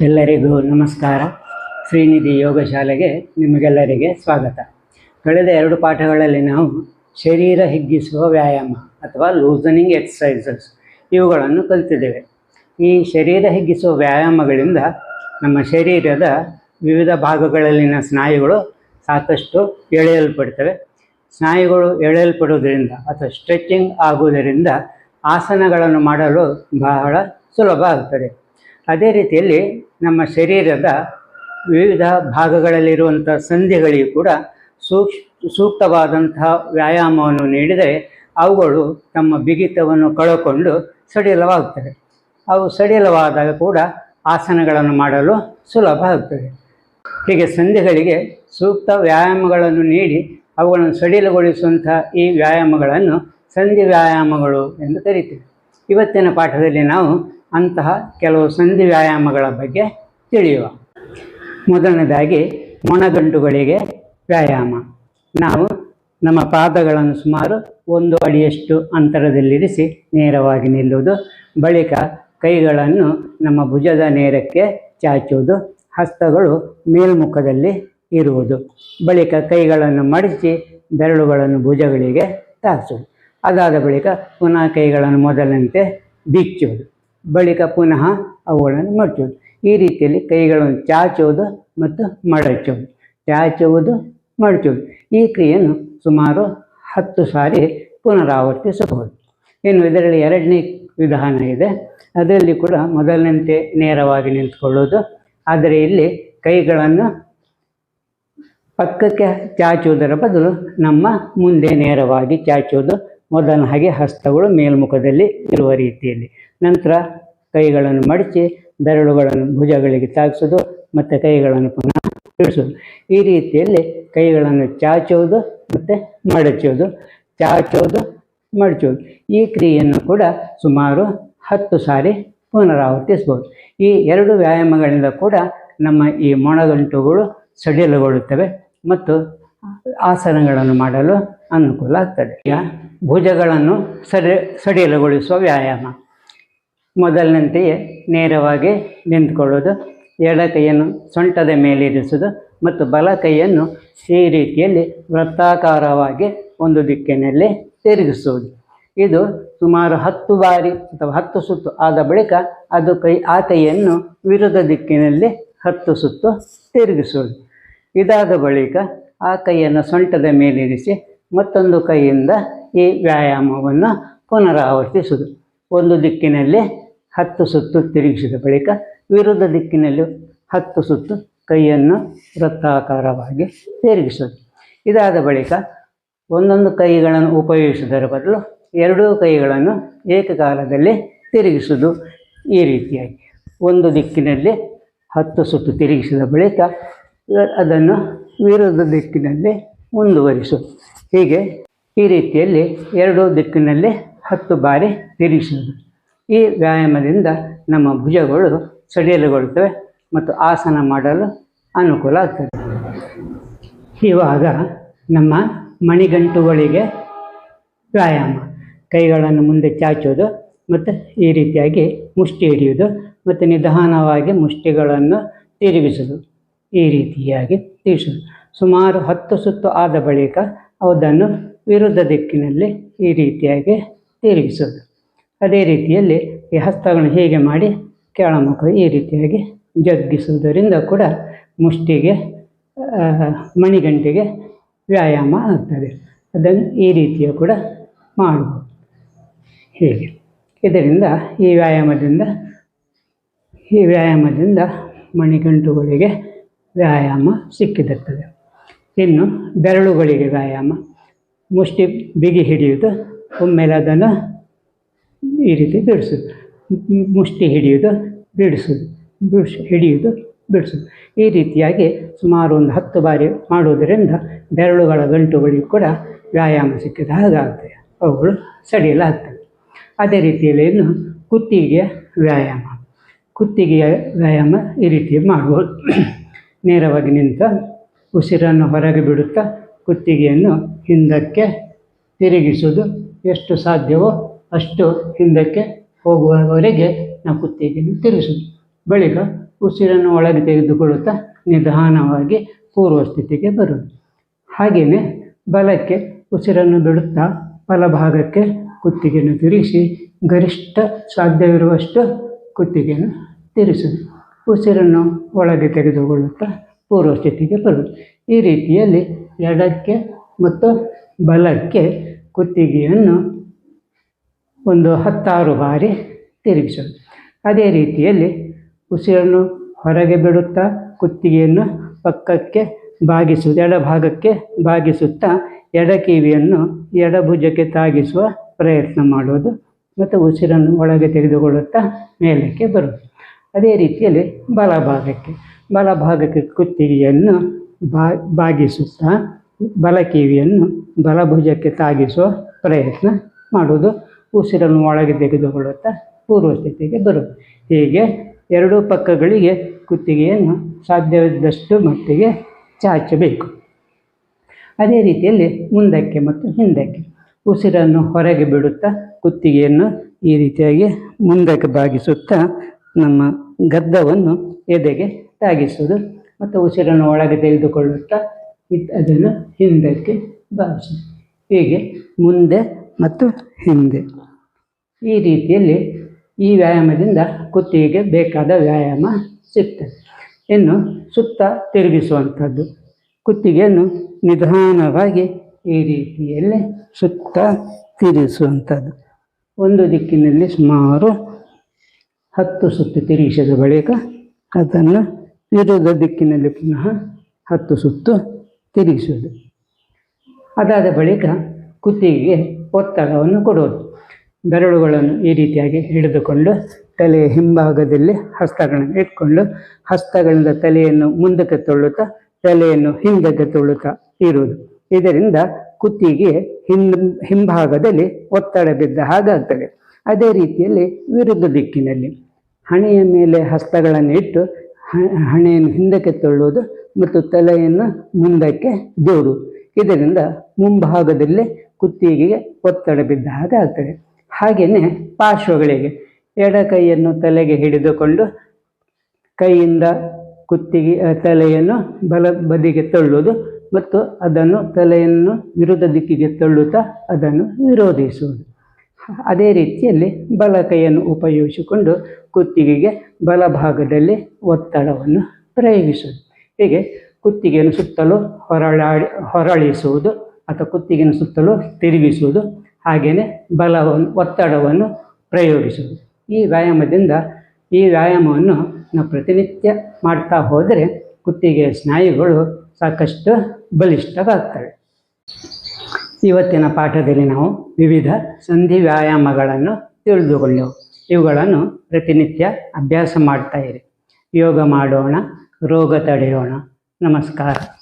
ಎಲ್ಲರಿಗೂ ನಮಸ್ಕಾರ. ಶ್ರೀನಿಧಿ ಯೋಗ ಶಾಲೆಗೆ ನಿಮಗೆಲ್ಲರಿಗೆ ಸ್ವಾಗತ. ಕಳೆದ ಎರಡು ಪಾಠಗಳಲ್ಲಿ ನಾವು ಶರೀರ ಹಿಗ್ಗಿಸುವ ವ್ಯಾಯಾಮ ಅಥವಾ ಲೂಸನಿಂಗ್ ಎಕ್ಸಸೈಸಸ್ ಇವುಗಳನ್ನು ಕಲಿತಿದ್ದೇವೆ. ಈ ಶರೀರ ಹಿಗ್ಗಿಸುವ ವ್ಯಾಯಾಮಗಳಿಂದ ನಮ್ಮ ಶರೀರದ ವಿವಿಧ ಭಾಗಗಳಲ್ಲಿನ ಸ್ನಾಯುಗಳು ಸಾಕಷ್ಟು ಎಳೆಯಲ್ಪಡ್ತವೆ. ಸ್ನಾಯುಗಳು ಎಳೆಯಲ್ಪಡುವುದರಿಂದ ಅಥವಾ ಸ್ಟ್ರೆಚಿಂಗ್ ಆಗುವುದರಿಂದ ಆಸನಗಳನ್ನು ಮಾಡಲು ಬಹಳ ಸುಲಭ ಆಗ್ತದೆ. ಅದೇ ರೀತಿಯಲ್ಲಿ ನಮ್ಮ ಶರೀರದ ವಿವಿಧ ಭಾಗಗಳಲ್ಲಿರುವಂಥ ಸಂಧಿಗಳಿಗೆ ಕೂಡ ಸೂಕ್ಷ್ ಸೂಕ್ತವಾದಂತಹ ವ್ಯಾಯಾಮವನ್ನು ನೀಡಿದರೆ ಅವುಗಳು ತಮ್ಮ ಬಿಗಿತವನ್ನು ಕಳಕೊಂಡು ಸಡಿಲವಾಗುತ್ತವೆ. ಅವು ಸಡಿಲವಾದಾಗ ಕೂಡ ಆಸನಗಳನ್ನು ಮಾಡಲು ಸುಲಭ ಆಗ್ತದೆ. ಹೀಗೆ ಸಂಧಿಗಳಿಗೆ ಸೂಕ್ತ ವ್ಯಾಯಾಮಗಳನ್ನು ನೀಡಿ ಅವುಗಳನ್ನು ಸಡಿಲಗೊಳಿಸುವಂಥ ಈ ವ್ಯಾಯಾಮಗಳನ್ನು ಸಂಧಿ ವ್ಯಾಯಾಮಗಳು ಎಂದು ಕರಿತೀವಿ. ಇವತ್ತಿನ ಪಾಠದಲ್ಲಿ ನಾವು ಅಂತಹ ಕೆಲವು ಸಂಧಿ ವ್ಯಾಯಾಮಗಳ ಬಗ್ಗೆ ತಿಳಿಯುವ. ಮೊದಲನೇದಾಗಿ ಮೊಣಗಂಟುಗಳಿಗೆ ವ್ಯಾಯಾಮ. ನಾವು ನಮ್ಮ ಪಾದಗಳನ್ನು ಸುಮಾರು ಒಂದು ಅಡಿಯಷ್ಟು ಅಂತರದಲ್ಲಿರಿಸಿ ನೇರವಾಗಿ ನಿಲ್ಲುವುದು. ಬಳಿಕ ಕೈಗಳನ್ನು ನಮ್ಮ ಭುಜದ ನೇರಕ್ಕೆ ಚಾಚುವುದು. ಹಸ್ತಗಳು ಮೇಲ್ಮುಖದಲ್ಲಿ ಇರುವುದು. ಬಳಿಕ ಕೈಗಳನ್ನು ಮಡಿಸಿ ಬೆರಳುಗಳನ್ನು ಭುಜಗಳಿಗೆ ತಾಗಿಸುವುದು ಅದಾದ ಬಳಿಕ ಪುನಃ ಕೈಗಳನ್ನು ಮೊದಲಂತೆ ಬಿಚ್ಚುವುದು. ಬಳಿಕ ಪುನಃ ಅವುಗಳನ್ನು ಮಡಚೋದು ಈ ರೀತಿಯಲ್ಲಿ ಕೈಗಳನ್ನು ಚಾಚುವುದು ಮತ್ತು ಮಡಚೋದು ಚಾಚುವುದು, ಮಡಚುವುದು. ಈ ಕ್ರಿಯೆಯನ್ನು ಸುಮಾರು ಹತ್ತು ಸಾರಿ ಪುನರಾವರ್ತಿಸಬಹುದು. ಇನ್ನು ಇದರಲ್ಲಿ ಎರಡನೇ ವಿಧಾನ ಇದೆ. ಅದರಲ್ಲಿ ಕೂಡ ಮೊದಲಿನಂತೆ ನೇರವಾಗಿ ನಿಂತುಕೊಳ್ಳುವುದು. ಆದರೆ ಇಲ್ಲಿ ಕೈಗಳನ್ನು ಪಕ್ಕಕ್ಕೆ ಚಾಚುವುದರ ಬದಲು ನಮ್ಮ ಮುಂದೆ ನೇರವಾಗಿ ಚಾಚುವುದು ಮೊದಲ ಹಾಗೆ ಹಸ್ತಗಳು ಮೇಲ್ಮುಖದಲ್ಲಿ ಇರುವ ರೀತಿಯಲ್ಲಿ. ನಂತರ ಕೈಗಳನ್ನು ಮಡಚಿ ಬೆರಳುಗಳನ್ನು ಭುಜಗಳಿಗೆ ತಾಗಿಸೋದು ಮತ್ತು ಕೈಗಳನ್ನು ಪುನಃ ಇಳಿಸೋದು. ಈ ರೀತಿಯಲ್ಲಿ ಕೈಗಳನ್ನು ಚಾಚುವುದು ಮತ್ತು ಮಡಚುವುದು ಚಾಚುವುದು ಮಡಚೋದು. ಈ ಕ್ರಿಯೆಯನ್ನು ಕೂಡ ಸುಮಾರು ಹತ್ತು ಸಾರಿ ಪುನರಾವರ್ತಿಸ್ಬೋದು ಈ ಎರಡು ವ್ಯಾಯಾಮಗಳಿಂದ ಕೂಡ ನಮ್ಮ ಈ ಮೊಣಗಂಟುಗಳು ಸಡಿಲಗೊಳ್ಳುತ್ತವೆ ಮತ್ತು ಆಸನಗಳನ್ನು ಮಾಡಲು ಅನುಕೂಲ ಆಗ್ತದೆ. ಈಗ ಭುಜಗಳನ್ನು ಸಡಿ ಸಡಿಲಗೊಳಿಸುವ ವ್ಯಾಯಾಮ. ಮೊದಲಿನಂತೆಯೇ ನೇರವಾಗಿ ನಿಂತ್ಕೊಳ್ಳೋದು, ಎಡ ಕೈಯನ್ನು ಸೊಂಟದ ಮೇಲಿರಿಸುವುದು ಮತ್ತು ಬಲ ಕೈಯನ್ನು ಈ ರೀತಿಯಲ್ಲಿ ವೃತ್ತಾಕಾರವಾಗಿ ಒಂದು ದಿಕ್ಕಿನಲ್ಲಿ ತಿರುಗಿಸುವುದು. ಇದು ಸುಮಾರು ಹತ್ತು ಬಾರಿ ಅಥವಾ ಹತ್ತು ಸುತ್ತು ಆದ ಬಳಿಕ ಅದು ಕೈ, ಆ ಕೈಯನ್ನು ವಿರುದ್ಧ ದಿಕ್ಕಿನಲ್ಲಿ ಹತ್ತು ಸುತ್ತು ತಿರುಗಿಸುವುದು. ಇದಾದ ಬಳಿಕ ಆ ಕೈಯನ್ನು ಸೊಂಟದ ಮೇಲಿರಿಸಿ ಮತ್ತೊಂದು ಕೈಯಿಂದ ಈ ವ್ಯಾಯಾಮವನ್ನು ಪುನರಾವರ್ತಿಸುವುದು. ಒಂದು ದಿಕ್ಕಿನಲ್ಲಿ ಹತ್ತು ಸುತ್ತು ತಿರುಗಿಸಿದ ಬಳಿಕ ವಿರುದ್ಧ ದಿಕ್ಕಿನಲ್ಲಿ ಹತ್ತು ಸುತ್ತು ಕೈಯನ್ನು ವೃತ್ತಾಕಾರವಾಗಿ ತಿರುಗಿಸುವುದು. ಇದಾದ ಬಳಿಕ ಒಂದೊಂದು ಕೈಗಳನ್ನು ಉಪಯೋಗಿಸುವುದರ ಬದಲು ಎರಡೂ ಕೈಗಳನ್ನು ಏಕಕಾಲದಲ್ಲಿ ತಿರುಗಿಸುವುದು ಈ ರೀತಿಯಾಗಿ. ಒಂದು ದಿಕ್ಕಿನಲ್ಲಿ ಹತ್ತು ಸುತ್ತು ತಿರುಗಿಸಿದ ಬಳಿಕ ಅದನ್ನು ವಿರುದ್ಧ ದಿಕ್ಕಿನಲ್ಲಿ ಮುಂದುವರಿಸು. ಹೀಗೆ ಈ ರೀತಿಯಲ್ಲಿ ಎರಡೂ ದಿಕ್ಕಿನಲ್ಲಿ ಹತ್ತು ಬಾರಿ ತಿರುಗಿಸುವುದು ಈ ವ್ಯಾಯಾಮದಿಂದ ನಮ್ಮ ಭುಜಗಳು ಸಡಿಲಗೊಳ್ತವೆ ಮತ್ತು ಆಸನ ಮಾಡಲು ಅನುಕೂಲ ಆಗ್ತದೆ. ಇವಾಗ ನಮ್ಮ ಮಣಿಗಂಟುಗಳಿಗೆ ವ್ಯಾಯಾಮ. ಕೈಗಳನ್ನು ಮುಂದೆ ಚಾಚೋದು ಮತ್ತು ಈ ರೀತಿಯಾಗಿ ಮುಷ್ಟಿ ಹಿಡಿಯುವುದು ಮತ್ತು ನಿಧಾನವಾಗಿ ಮುಷ್ಟಿಗಳನ್ನು ತಿರುಗಿಸುವುದು. ಈ ರೀತಿಯಾಗಿ ತಿರುಗಿಸುವುದು ಸುಮಾರು ಹತ್ತು ಸುತ್ತು ಆದ ಬಳಿಕ ಅದನ್ನು ವಿರುದ್ಧ ದಿಕ್ಕಿನಲ್ಲಿ ಈ ರೀತಿಯಾಗಿ ತಿರುಗಿಸೋದು ಅದೇ ರೀತಿಯಲ್ಲಿ ಈ ಹಸ್ತಗಳನ್ನು ಹೀಗೆ ಮಾಡಿ ಕೆಳಮುಖ ಈ ರೀತಿಯಾಗಿ ಜಗ್ಗಿಸುವುದರಿಂದ ಕೂಡ ಮುಷ್ಟಿಗೆ ಮಣಿಗಂಟಿಗೆ ವ್ಯಾಯಾಮ ಆಗ್ತದೆ. ಅದನ್ನು ಈ ರೀತಿಯ ಕೂಡ ಮಾಡಬಹುದು ಹೀಗೆ. ಇದರಿಂದ ಈ ವ್ಯಾಯಾಮದಿಂದ ಈ ವ್ಯಾಯಾಮದಿಂದ ಮಣಿಗಂಟುಗಳಿಗೆ ವ್ಯಾಯಾಮ ಸಿಕ್ಕಿದಿರ್ತದೆ ಇನ್ನು ಬೆರಳುಗಳಿಗೆ ವ್ಯಾಯಾಮ. ಮುಷ್ಟಿ ಬಿಗಿ ಹಿಡಿಯುವುದು, ಒಮ್ಮೆಲೆ ಅದನ್ನು ಈ ರೀತಿ ಬಿಡಿಸೋದು ಮುಷ್ಟಿ ಹಿಡಿಯುವುದು ಬಿಡಿಸೋದು ಬಿಡಿಸಿ ಹಿಡಿಯುವುದು ಬಿಡಿಸೋದು ಈ ರೀತಿಯಾಗಿ ಸುಮಾರು ಒಂದು ಹತ್ತು ಬಾರಿ ಮಾಡುವುದರಿಂದ ಬೆರಳುಗಳ ಗಂಟುಗಳಿಗೂ ಕೂಡ ವ್ಯಾಯಾಮ ಸಿಕ್ಕಿದ ಹಾಗಾಗ್ತದೆ. ಅವುಗಳು ಸಡಿಲ ಆಗ್ತವೆ. ಅದೇ ರೀತಿಯಲ್ಲಿ ಇನ್ನು ಕುತ್ತಿಗೆಯ ವ್ಯಾಯಾಮ. ಕುತ್ತಿಗೆಯ ವ್ಯಾಯಾಮ ಈ ರೀತಿ ಮಾಡ್ಬೋದು ನೇರವಾಗಿ ನಿಂತ ಉಸಿರನ್ನು ಹೊರಗೆ ಬಿಡುತ್ತಾ ಕುತ್ತಿಗೆಯನ್ನು ಹಿಂದಕ್ಕೆ ತಿರುಗಿಸುವುದು ಎಷ್ಟು ಸಾಧ್ಯವೋ ಅಷ್ಟು ಹಿಂದಕ್ಕೆ ಹೋಗುವವರೆಗೆ ನಾವು ಕುತ್ತಿಗೆಯನ್ನು ತಿರುಗಿಸುವುದು. ಬಳಿಕ ಉಸಿರನ್ನು ಒಳಗೆ ತೆಗೆದುಕೊಳ್ಳುತ್ತಾ ನಿಧಾನವಾಗಿ ಪೂರ್ವ ಸ್ಥಿತಿಗೆ ಬರುವುದು. ಹಾಗೆಯೇ ಬಲಕ್ಕೆ ಉಸಿರನ್ನು ಬಿಡುತ್ತಾ ಬಲಭಾಗಕ್ಕೆ ಕುತ್ತಿಗೆಯನ್ನು ತಿರುಗಿಸಿ ಗರಿಷ್ಠ ಸಾಧ್ಯವಿರುವಷ್ಟು ಕುತ್ತಿಗೆಯನ್ನು ತಿರುಗಿಸುವುದು. ಉಸಿರನ್ನು ಒಳಗೆ ತೆಗೆದುಕೊಳ್ಳುತ್ತಾ ಪೂರ್ವ ಸ್ಥಿತಿಗೆ ಬರುವುದು. ಈ ರೀತಿಯಲ್ಲಿ ಎಡಕ್ಕೆ ಮತ್ತು ಬಲಕ್ಕೆ ಕುತ್ತಿಗೆಯನ್ನು ಒಂದು ಹತ್ತಾರು ಬಾರಿ ತಿರುಗಿಸೋದು ಅದೇ ರೀತಿಯಲ್ಲಿ ಉಸಿರನ್ನು ಹೊರಗೆ ಬಿಡುತ್ತಾ ಕುತ್ತಿಗೆಯನ್ನು ಪಕ್ಕಕ್ಕೆ ಬಾಗಿಸುವುದು. ಎಡಭಾಗಕ್ಕೆ ಬಾಗಿಸುತ್ತಾ ಎಡ ಕಿವಿಯನ್ನು ಎಡಭುಜಕ್ಕೆ ತಾಗಿಸುವ ಪ್ರಯತ್ನ ಮಾಡೋದು ಮತ್ತು ಉಸಿರನ್ನು ಒಳಗೆ ತೆಗೆದುಕೊಳ್ಳುತ್ತಾ ಮೇಲಕ್ಕೆ ಬರುವುದು. ಅದೇ ರೀತಿಯಲ್ಲಿ ಬಲಭಾಗಕ್ಕೆ ಬಲಭಾಗಕ್ಕೆ ಕುತ್ತಿಗೆಯನ್ನು ಬಾ, ಬಾಗಿಸುತ್ತಾ ಬಲ ಕಿವಿಯನ್ನು ಬಲಭುಜಕ್ಕೆ ತಾಗಿಸುವ ಪ್ರಯತ್ನ ಮಾಡುವುದು. ಉಸಿರನ್ನು ಒಳಗೆ ತೆಗೆದುಕೊಳ್ಳುತ್ತಾ ಪೂರ್ವ ಸ್ಥಿತಿಗೆ ಬರುವುದು. ಹೀಗೆ ಎರಡೂ ಪಕ್ಕಗಳಿಗೆ ಕುತ್ತಿಗೆಯನ್ನು ಸಾಧ್ಯವಿದ್ದಷ್ಟು ಮಟ್ಟಿಗೆ ಚಾಚಬೇಕು. ಅದೇ ರೀತಿಯಲ್ಲಿ ಮುಂದಕ್ಕೆ ಮತ್ತು ಹಿಂದಕ್ಕೆ ಉಸಿರನ್ನು ಹೊರಗೆ ಬಿಡುತ್ತಾ ಕುತ್ತಿಗೆಯನ್ನು ಈ ರೀತಿಯಾಗಿ ಮುಂದಕ್ಕೆ ಬಾಗಿಸುತ್ತಾ ನಮ್ಮ ಗದ್ದವನ್ನು ಎದೆಗೆ ತಾಗಿಸುವುದು ಮತ್ತು ಉಸಿರನ್ನು ಒಳಗೆ ತೆಗೆದುಕೊಳ್ಳುತ್ತಾ ಅದನ್ನು ಹಿಂದಕ್ಕೆ ಬಾಗಿಸುವುದು ಹೀಗೆ ಮುಂದೆ ಮತ್ತು ಹಿಂದೆ. ಈ ರೀತಿಯಲ್ಲಿ ಈ ವ್ಯಾಯಾಮದಿಂದ ಕುತ್ತಿಗೆಗೆ ಬೇಕಾದ ವ್ಯಾಯಾಮ ಸಿಗ್ತದೆ. ಇನ್ನು ಸುತ್ತ ತಿರುಗಿಸುವಂಥದ್ದು. ಕುತ್ತಿಗೆಯನ್ನು ನಿಧಾನವಾಗಿ ಈ ರೀತಿಯಲ್ಲಿ ಸುತ್ತ ತಿರುಗಿಸುವಂಥದ್ದು. ಒಂದು ದಿಕ್ಕಿನಲ್ಲಿ ಸುಮಾರು ಹತ್ತು ಸುತ್ತು ತಿರುಗಿಸಿದ ಬಳಿಕ ಅದನ್ನು ವಿರುದ್ಧ ದಿಕ್ಕಿನಲ್ಲಿ ಪುನಃ ಹತ್ತು ಸುತ್ತು ತಿರುಗಿಸುವುದು. ಅದಾದ ಬಳಿಕ ಕುತ್ತಿಗೆಗೆ ಒತ್ತಡವನ್ನು ಕೊಡುವುದು. ಬೆರಳುಗಳನ್ನು ಈ ರೀತಿಯಾಗಿ ಹಿಡಿದುಕೊಂಡು ತಲೆಯ ಹಿಂಭಾಗದಲ್ಲಿ ಹಸ್ತಗಳನ್ನು ಇಟ್ಕೊಂಡು ಹಸ್ತಗಳಿಂದ ತಲೆಯನ್ನು ಮುಂದಕ್ಕೆ ತೊಳ್ಳುತ್ತಾ ತಲೆಯನ್ನು ಹಿಂದಕ್ಕೆ ತೊಳ್ಳುತ್ತಾ ಇರುವುದು. ಇದರಿಂದ ಕುತ್ತಿಗೆ ಹಿಂ, ಹಿಂಭಾಗದಲ್ಲಿ ಒತ್ತಡ ಬಿದ್ದ ಹಾಗಾಗ್ತದೆ. ಅದೇ ರೀತಿಯಲ್ಲಿ ವಿರುದ್ಧ ದಿಕ್ಕಿನಲ್ಲಿ. ಹಣೆಯ ಮೇಲೆ ಹಸ್ತಗಳನ್ನು ಇಟ್ಟು ಹಣೆಯನ್ನು ಹಿಂದಕ್ಕೆ ತಳ್ಳುವುದು ಮತ್ತು ತಲೆಯನ್ನು ಮುಂದಕ್ಕೆ ದೂರು ಇದರಿಂದ ಮುಂಭಾಗದಲ್ಲಿ ಕುತ್ತಿಗೆಗೆ ಒತ್ತಡ ಬಿದ್ದ ಹಾಗೆ ಆಗ್ತದೆ. ಹಾಗೆಯೇ ಪಾರ್ಶ್ವಗಳಿಗೆ ಎಡ ಕೈಯನ್ನು ತಲೆಗೆ ಹಿಡಿದುಕೊಂಡು ಕೈಯಿಂದ ಕುತ್ತಿಗೆ ತಲೆಯನ್ನು ಬಲ ಬದಿಗೆ ತಳ್ಳುವುದು ಮತ್ತು ಅದನ್ನು ತಲೆಯನ್ನು ವಿರುದ್ಧ ದಿಕ್ಕಿಗೆ ತಳ್ಳುತ್ತಾ ಅದನ್ನು ವಿರೋಧಿಸುವುದು. ಅದೇ ರೀತಿಯಲ್ಲಿ ಬಲ ಕೈಯನ್ನು ಉಪಯೋಗಿಸಿಕೊಂಡು ಕುತ್ತಿಗೆಗೆ ಬಲಭಾಗದಲ್ಲಿ ಒತ್ತಡವನ್ನು ಪ್ರಯೋಗಿಸುವುದು. ಹೀಗೆ ಕುತ್ತಿಗೆಯನ್ನು ಸುತ್ತಲೂ ಹೊರಳಾಡಿ, ಹೊರಳಿಸುವುದು ಅಥವಾ ಕುತ್ತಿಗೆಯನ್ನು ಸುತ್ತಲೂ ತಿರುಗಿಸುವುದು, ಹಾಗೆಯೇ ಬಲವನ್ನು, ಒತ್ತಡವನ್ನು ಪ್ರಯೋಗಿಸುವುದು. ಈ ವ್ಯಾಯಾಮದಿಂದ ಈ ವ್ಯಾಯಾಮವನ್ನು ನಾವು ಪ್ರತಿನಿತ್ಯ ಮಾಡ್ತಾ ಹೋದರೆ ಕುತ್ತಿಗೆಯ ಸ್ನಾಯುಗಳು ಸಾಕಷ್ಟು ಬಲಿಷ್ಠವಾಗ್ತವೆ. ಇವತ್ತಿನ ಪಾಠದಲ್ಲಿ ನಾವು ವಿವಿಧ ಸಂಧಿ ವ್ಯಾಯಾಮಗಳನ್ನು ತಿಳಿದುಕೊಂಡೆವು ಇವುಗಳನ್ನು ಪ್ರತಿನಿತ್ಯ ಅಭ್ಯಾಸ ಮಾಡ್ತಾ ಇರಿ. ಯೋಗ ಮಾಡೋಣ, ರೋಗ ತಡೆಯೋಣ. ನಮಸ್ಕಾರ.